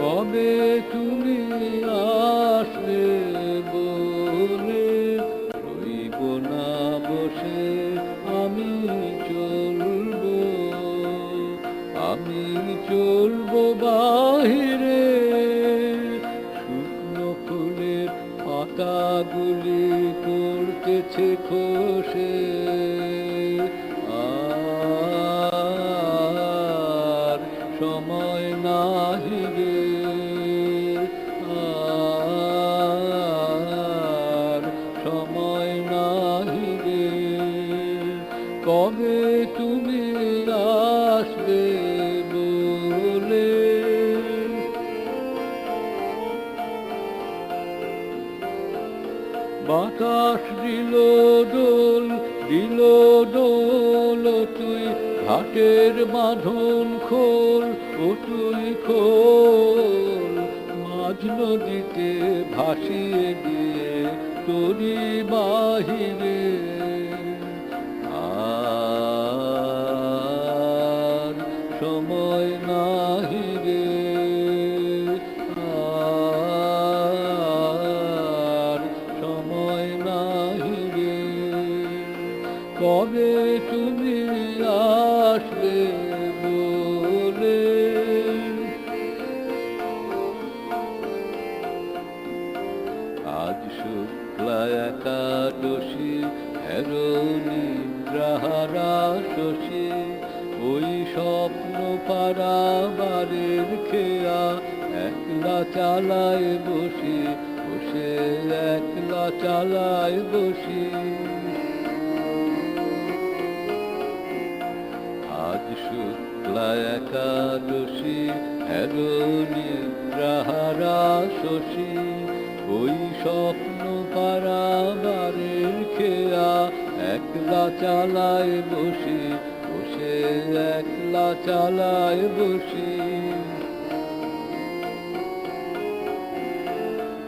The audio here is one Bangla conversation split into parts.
কবে তুমি আসবে বলে রইব না বসে? আমি চলবো আমি চলবো বাহিরে। শুকনো ফুলের পাতাগুলি করতেছে খসে। কবে তুমি আসবে বলে? বাতাস দিল দোল দিল দোল তুই ঘাটের বাঁধন খোল, ও তুই খোল। মাঝ নদীতে ভাসিয়ে দিয়ে তোরি বাহিরে। কবে তুমি আসবে বলে? আজ শুক্লা একাদশী হেরোনি গ্রাহারা শশী। স্বপ্ন পারাবারের খেয়া, একলা চালায় বসি, বসে একলা চালায় বসি। আজ শুক্লা একাদশী হেরোনি গ্রাহারা শশী, ওই স্বপ্ন পারাবারের খেয়া একলা চালায় বসি, বসে একলা চালায় বসি।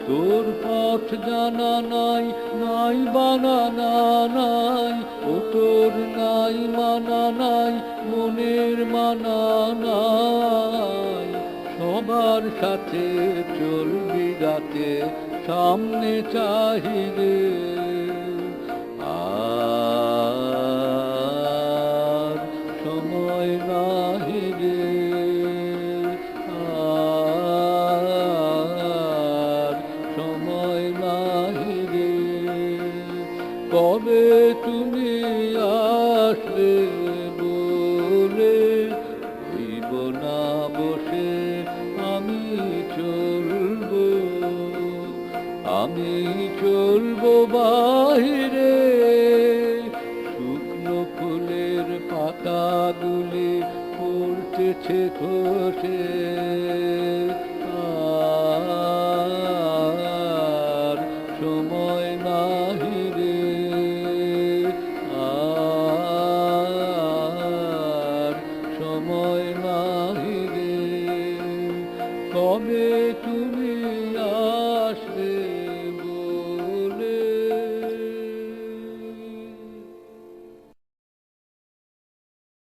তোর পথ জানা নাই নাই বানানা নাই, ও তোর নাই মানা নাই, মনের মানা নাই। সবার সাথে চলবি রাতে, সামনে চাহিদে। কবে তুমি আসবে বলে হইব না বসে আমি চলবো আমি চলবো বাহিরে। শুকনো ফুলের পাতাগুলি পড়তেছে খসে। সময় নাহি রে সময় নাহি রে কবে